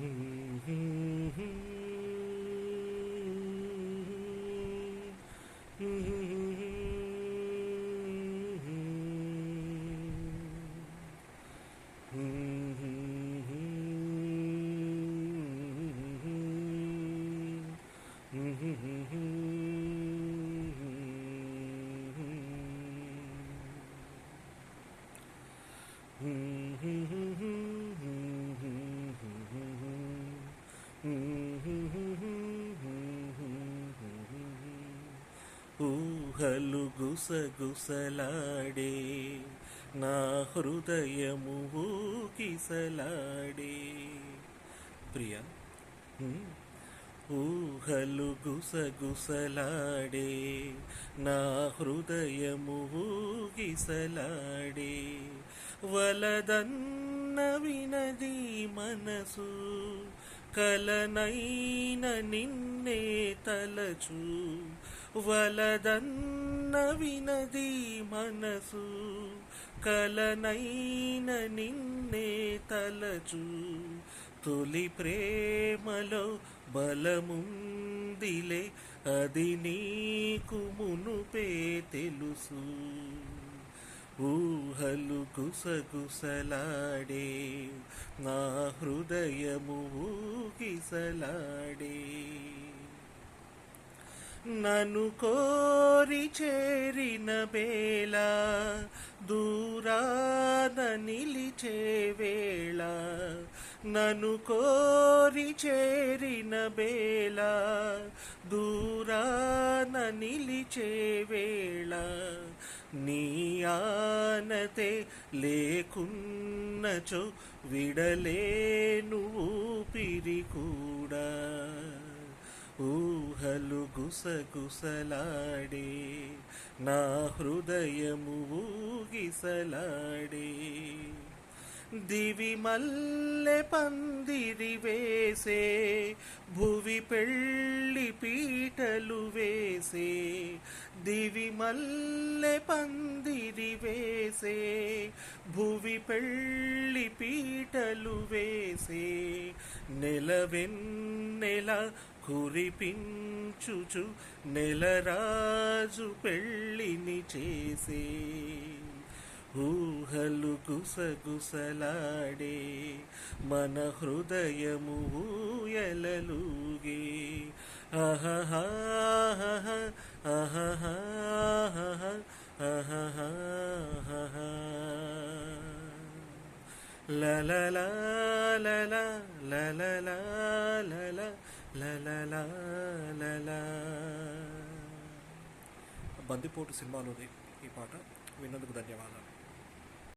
Mm-hmm. ఊహలు గుసగుసలాడే నా హృదయము ఊకిసలాడే ప్రియ ఊహలు గుసగుసలాడే నా హృదయము ఊగిసలాడే. వలదన్న వినది మనసు కలనైన నిన్నే తలచు వలదన్న వినది మనసు. కలనైన నిన్నే తలచు తొలి ప్రేమలో బలముందిలే అది నీకు మునుపే తెలుసు. ఊహలు కుసగుసలాడే నా హృదయము ఊగిసలాడే. నన్ను కోరి చేరిన వేళ దూరాన నిలిచే వేళ నన్ను కోరి చేరిన వేళ దూరాన నిలిచే వేళ నీ ఆనతే లేకున్నచో విడలేను ఊపిరి కూడా. ఊహలు గుసగుసలాడే నా హృదయము ఊగిసలాడే. దివి మల్లె పందిరి వేసే భువి పెళ్ళి పీటలు వేసే దివి మల్లె పందిరి వేసే భువి పెళ్ళి పీటలు వేసే నెలవెన్నెల కురిపించుచు నెలరాజు పెళ్ళిని చేసే ఊహలు గుసగుసలాడే మన హృదయము ఊయలలుగే ఆహా బందిపోటు సినిమాలోని ఈ పాట విన్నందుకు ధన్యవాదాలు.